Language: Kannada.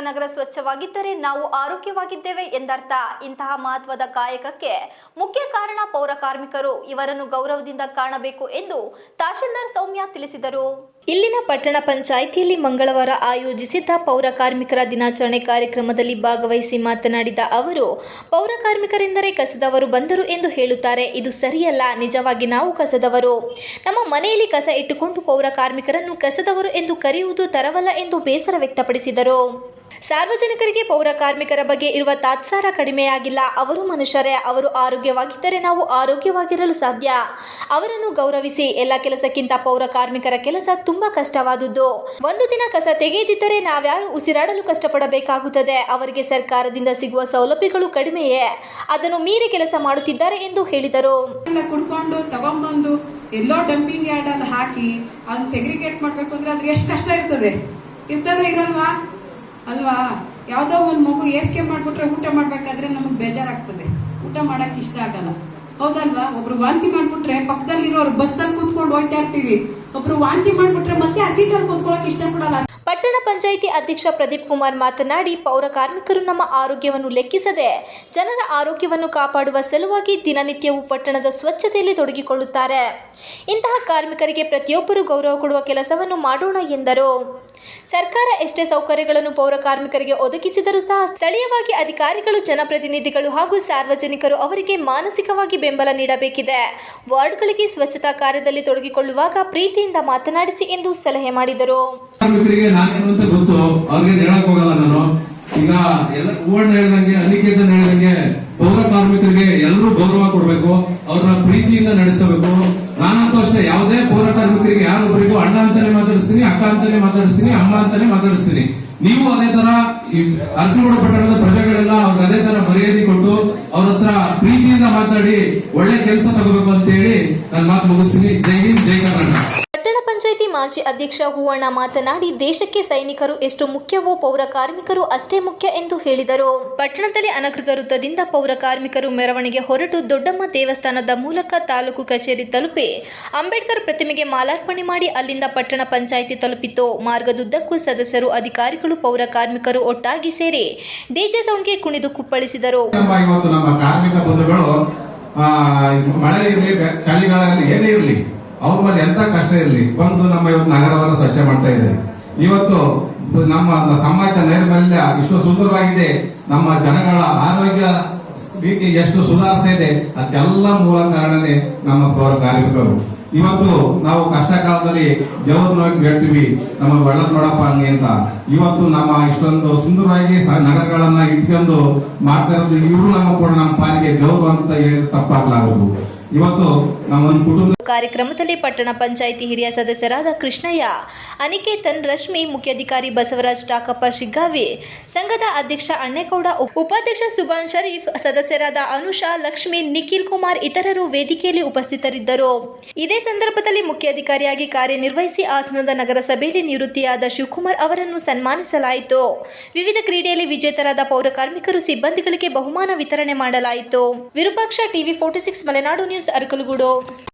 ನಗರ ಸ್ವಚ್ಛವಾಗಿದ್ದರೆ ನಾವು ಆರೋಗ್ಯವಾಗಿದ್ದೇವೆ ಎಂದರ್ಥ. ಇಂತಹ ಮಹತ್ವದ ಕಾಯಕಕ್ಕೆ ಮುಖ್ಯ ಕಾರಣ ಪೌರ ಕಾರ್ಮಿಕರು. ಇವರನ್ನು ಗೌರವದಿಂದ ಕಾಣಬೇಕು ಎಂದು ತಹಶೀಲ್ದಾರ್ ಸೌಮ್ಯ ತಿಳಿಸಿದರು. ಇಲ್ಲಿನ ಪಟ್ಟಣ ಪಂಚಾಯಿತಿಯಲ್ಲಿ ಮಂಗಳವಾರ ಆಯೋಜಿಸಿದ್ದ ಪೌರ ಕಾರ್ಮಿಕರ ದಿನಾಚರಣೆ ಕಾರ್ಯಕ್ರಮದಲ್ಲಿ ಭಾಗವಹಿಸಿ ಮಾತನಾಡಿದ ಅವರು, ಪೌರ ಕಾರ್ಮಿಕರೆಂದರೆ ಕಸದವರು ಬಂದರು ಎಂದು ಹೇಳುತ್ತಾರೆ. ಇದು ಸರಿಯಲ್ಲ, ನಿಜವಾಗಿ ನಾವು ಕಸದವರು. ನಮ್ಮ ಮನೆಯಲ್ಲಿ ಕಸ ಇಟ್ಟುಕೊಂಡು ಪೌರ ಕಾರ್ಮಿಕರನ್ನು ಕಸದವರು ಎಂದು ಕರೆಯುವುದು ತರವಲ್ಲ ಎಂದು ಬೇಸರ ವ್ಯಕ್ತಪಡಿಸಿದರು. ಸಾರ್ವಜನಿಕರಿಗೆ ಪೌರ ಕಾರ್ಮಿಕರ ಬಗ್ಗೆ ಇರುವ ತಾತ್ಸಾರ ಕಡಿಮೆಯಾಗಿಲ್ಲ. ಅವರು ಮನುಷ್ಯರೇ, ಅವರು ಆರೋಗ್ಯವಾಗಿದ್ದರೆ ನಾವು ಆರೋಗ್ಯವಾಗಿರಲು ಸಾಧ್ಯ. ಅವರನ್ನು ಗೌರವಿಸಿ, ಎಲ್ಲ ಕೆಲಸಕ್ಕಿಂತ ಪೌರ ಕಾರ್ಮಿಕರ ಕೆಲಸ ತುಂಬಾ ಕಷ್ಟವಾದುದು ಒಂದು ದಿನ ಕಸ ತೆಗೆಯದಿದ್ದರೆ ನಾವ್ಯಾರು ಉಸಿರಾಡಲು ಕಷ್ಟಪಡಬೇಕಾಗುತ್ತದೆ. ಅವರಿಗೆ ಸರ್ಕಾರದಿಂದ ಸಿಗುವ ಸೌಲಭ್ಯಗಳು ಕಡಿಮೆಯೇ. ಅದನ್ನು ಮೀರಿ ಕೆಲಸ ಮಾಡುತ್ತಿದ್ದಾರೆ ಎಂದು ಹೇಳಿದರು. ಎಲ್ಲ ಡಂಪಿಂಗ್ ಯಾರ್ಡ್ ಅಲ್ಲಿ ಹಾಕಿ ಅದನ್ನ ಸೆಗ್ರಿಗೇಟ್ ಮಾಡ್ಬೇಕು ಅಂದ್ರೆ ಅದ್ರ ಎಷ್ಟು ಕಷ್ಟ ಇರ್ತದೆ. ಇರ್ತದೆ ಇರಲ್ವಾ? ಅಲ್ವಾ? ಯಾವ್ದೋ ಒಂದ್ ಮಗು ಏಸ್ಕೆ ಮಾಡ್ಬಿಟ್ರೆ ಊಟ ಮಾಡ್ಬೇಕಾದ್ರೆ ನಮಗ್ ಬೇಜಾರಾಗ್ತದೆ. ಊಟ ಮಾಡಕ್ ಇಷ್ಟ ಆಗಲ್ಲ. ಹೌದಲ್ವಾ? ಒಬ್ರು ವಾಂತಿ ಮಾಡ್ಬಿಟ್ರೆ ಪಕ್ಕದಲ್ಲಿರೋರು ಬಸ್ಸಲ್ಲಿ ಕೂತ್ಕೊಂಡು ಹೋಗ್ತಾ ಇರ್ತೀವಿ. ಒಬ್ರು ವಾಂತಿ ಮಾಡ್ಬಿಟ್ರೆ ಮತ್ತೆ ಆ ಕೂತ್ಕೊಳಕ್ ಇಷ್ಟಪಡಲ್ಲ. ಪಟ್ಟಣ ಪಂಚಾಯಿತಿ ಅಧ್ಯಕ್ಷ ಪ್ರದೀಪ್ ಕುಮಾರ್ ಮಾತನಾಡಿ, ಪೌರ ಕಾರ್ಮಿಕರು ನಮ್ಮ ಆರೋಗ್ಯವನ್ನು ಲೆಕ್ಕಿಸದೆ, ಜನರ ಆರೋಗ್ಯವನ್ನು ಕಾಪಾಡುವ ಸಲುವಾಗಿ ದಿನನಿತ್ಯವೂ ಪಟ್ಟಣದ ಸ್ವಚ್ಛತೆಯಲ್ಲಿ ತೊಡಗಿಕೊಳ್ಳುತ್ತಾರೆ. ಇಂತಹ ಕಾರ್ಮಿಕರಿಗೆ ಪ್ರತಿಯೊಬ್ಬರು ಗೌರವ ಕೊಡುವ ಕೆಲಸವನ್ನು ಮಾಡೋಣ ಎಂದರು. ಸರ್ಕಾರ ಎಷ್ಟೇ ಸೌಕರ್ಯಗಳನ್ನು ಪೌರ ಕಾರ್ಮಿಕರಿಗೆ ಒದಗಿಸಿದರೂ ಸಹ ಸ್ಥಳೀಯವಾಗಿ ಅಧಿಕಾರಿಗಳು, ಜನಪ್ರತಿನಿಧಿಗಳು ಹಾಗೂ ಸಾರ್ವಜನಿಕರು ಅವರಿಗೆ ಮಾನಸಿಕವಾಗಿ ಬೆಂಬಲ ನೀಡಬೇಕಿದೆ. ವಾರ್ಡ್ಗಳಿಗೆ ಸ್ವಚ್ಛತಾ ಕಾರ್ಯದಲ್ಲಿ ತೊಡಗಿಕೊಳ್ಳುವಾಗ ಪ್ರೀತಿಯಿಂದ ಮಾತನಾಡಿಸಿ ಎಂದು ಸಲಹೆ ಮಾಡಿದರು. ಈಗ ಎಲ್ಲ ಹೂವಣ್ಣ ಹೇಳ್ದಂಗೆ, ಅನಿಕೇತನ್ ಹೇಳ್ದಂಗೆ ಪೌರ ಕಾರ್ಮಿಕರಿಗೆ ಎಲ್ಲರೂ ಗೌರವ ಕೊಡಬೇಕು. ಅವ್ರನ್ನ ಪ್ರೀತಿಯಿಂದ ನಡೆಸಬೇಕು ನಾನಂತೂ ಅಷ್ಟೇ ಯಾವುದೇ ಹೋರಾಟ ಮುಖ್ಯರಿಗೆ ಯಾರೊಬ್ಬರಿಗೂ ಅಣ್ಣ ಅಂತಾನೆ ಮಾತಾಡಿಸ್ತೀನಿ, ಅಕ್ಕ ಅಂತಾನೆ ಮಾತಾಡಿಸ್ತೀನಿ, ಅಮ್ಮ ಅಂತಾನೆ ಮಾತಾಡಿಸ್ತೀನಿ. ನೀವು ಅದೇ ತರ ಅರ್ಜುನಗೌಡ ಪಟ್ಟಣದ ಪ್ರಜೆಗಳೆಲ್ಲ ಅವ್ರಿಗೆ ಅದೇ ತರ ಮರ್ಯಾದೆ ಕೊಟ್ಟು ಅವ್ರ ಹತ್ರ ಪ್ರೀತಿಯಿಂದ ಮಾತಾಡಿ, ಒಳ್ಳೆ ಕೆಲಸ ತಗೋಬೇಕು ಅಂತ ಹೇಳಿ ನಾನು ಮಾತು ಮುಗಿಸ್ತೀನಿ. ಜೈ ಹಿಂದ್, ಜೈ ಕರ್ನಾಟಕ. ಪಂಚಾಯಿತಿ ಮಾಜಿ ಅಧ್ಯಕ್ಷ ಹೂವಣ್ಣ ಮಾತನಾಡಿ ದೇಶಕ್ಕೆ ಸೈನಿಕರು ಎಷ್ಟು ಮುಖ್ಯವೋ ಪೌರ ಕಾರ್ಮಿಕರು ಅಷ್ಟೇ ಮುಖ್ಯ ಎಂದು ಹೇಳಿದರು. ಪಟ್ಟಣದಲ್ಲಿ ಅನಕೃತ ವೃತ್ತದಿಂದ ಪೌರ ಕಾರ್ಮಿಕರು ಮೆರವಣಿಗೆ ಹೊರಟು ದೊಡ್ಡಮ್ಮ ದೇವಸ್ಥಾನದ ಮೂಲಕ ತಾಲೂಕು ಕಚೇರಿ ತಲುಪಿ ಅಂಬೇಡ್ಕರ್ ಪ್ರತಿಮೆಗೆ ಮಾಲಾರ್ಪಣೆ ಮಾಡಿ ಅಲ್ಲಿಂದ ಪಟ್ಟಣ ಪಂಚಾಯಿತಿ ತಲುಪಿತು ಮಾರ್ಗದುದ್ದಕ್ಕೂ ಸದಸ್ಯರು ಅಧಿಕಾರಿಗಳು ಪೌರ ಕಾರ್ಮಿಕರು ಒಟ್ಟಾಗಿ ಸೇರಿ ಡಿಜೆ ಸೌಂಡ್ಗೆ ಕುಣಿದು ಕುಪ್ಪಳಿಸಿದರು. ನಮ್ಮ ನಮ್ಮ ಕಾರ್ಮಿಕ ಬಂಧುಗಳು ಮಳೆ ಇರಲಿ ಚಳಿಗಾಲ ಇರಲಿ ಏನೇ ಇರಲಿ ಅವ್ರ ಮೇಲೆ ಎಂತ ಕಷ್ಟ ಇರಲಿ? ಬಂದು ನಮ್ಮ ಇವತ್ತು ನಗರವನ್ನು ಸ್ವಚ್ಛ ಮಾಡ್ತಾ ಇದ್ದಾರೆ. ಇವತ್ತು ನಮ್ಮ ಸಮಾಜ ನೈರ್ಮಲ್ಯ ಇಷ್ಟು ಸುಂದರವಾಗಿದೆ. ನಮ್ಮ ಜನಗಳ ಆರೋಗ್ಯ ರೀತಿ ಎಷ್ಟು ಸುಧಾರಿಸ್ತಾ ಇದೆ ಅದಕ್ಕೆಲ್ಲ ಮೂಲ ಕಾರಣನೇ ನಮ್ಮ ಪೌರ ಕಾರ್ಮಿಕರು. ಇವತ್ತು ನಾವು ಕಷ್ಟ ಕಾಲದಲ್ಲಿ ದೇವ್ರನ್ನ ಹೇಳ್ತೀವಿ ನಮ್ಮ ಒಳ್ಳೆ ನೋಡಪ್ಪ ಹಂಗೆ ಅಂತ. ಇವತ್ತು ನಮ್ಮ ಇಷ್ಟೊಂದು ಸುಂದರವಾಗಿ ನಗರಗಳನ್ನ ಇಟ್ಕೊಂಡು ಮಾಡ್ತಾ ಇರೋದು ಇವರು ನಮ್ಮ ಕೂಡ ನಮ್ಮ ಪಾಲಿಗೆ ಗೌರವ ಅಂತ ಹೇಳಿ ತಪ್ಪಾಗ್ಲಾಗದು ಇವತ್ತು ನಮ್ಮ ಒಂದು ಕುಟುಂಬ ಕಾರ್ಯಕ್ರಮದಲ್ಲಿ ಪಟ್ಟಣ ಪಂಚಾಯಿತಿ ಹಿರಿಯ ಸದಸ್ಯರಾದ ಕೃಷ್ಣಯ್ಯ, ಅನಿಕೇತನ್ ರಶ್ಮಿ, ಮುಖ್ಯಾಧಿಕಾರಿ ಬಸವರಾಜ್ ಟಾಕಪ್ಪ ಶಿಗ್ಗಾವಿ, ಸಂಘದ ಅಧ್ಯಕ್ಷ ಅಣ್ಣೇಗೌಡ ಉಪ- ಉಪಾಧ್ಯಕ್ಷ ಸುಭಾನ್ ಶರೀಫ್ ಸದಸ್ಯರಾದ ಅನುಷಾ, ಲಕ್ಷ್ಮಿ, ನಿಖಿಲ್ ಕುಮಾರ್ ಇತರರು ವೇದಿಕೆಯಲ್ಲಿ ಉಪಸ್ಥಿತರಿದ್ದರು. ಇದೇ ಸಂದರ್ಭದಲ್ಲಿ ಮುಖ್ಯಾಧಿಕಾರಿಯಾಗಿ ಕಾರ್ಯನಿರ್ವಹಿಸಿ ಹಾಸನದ ನಗರಸಭೆಯಲ್ಲಿ ನಿವೃತ್ತಿಯಾದ ಶಿವಕುಮಾರ್ ಅವರನ್ನು ಸನ್ಮಾನಿಸಲಾಯಿತು. ವಿವಿಧ ಕ್ರೀಡೆಯಲ್ಲಿ ವಿಜೇತರಾದ ಪೌರ ಕಾರ್ಮಿಕರು ಸಿಬ್ಬಂದಿಗಳಿಗೆ ಬಹುಮಾನ ವಿತರಣೆ ಮಾಡಲಾಯಿತು. Virupaksha TV forty six, Malenadu news, Arakalagudu.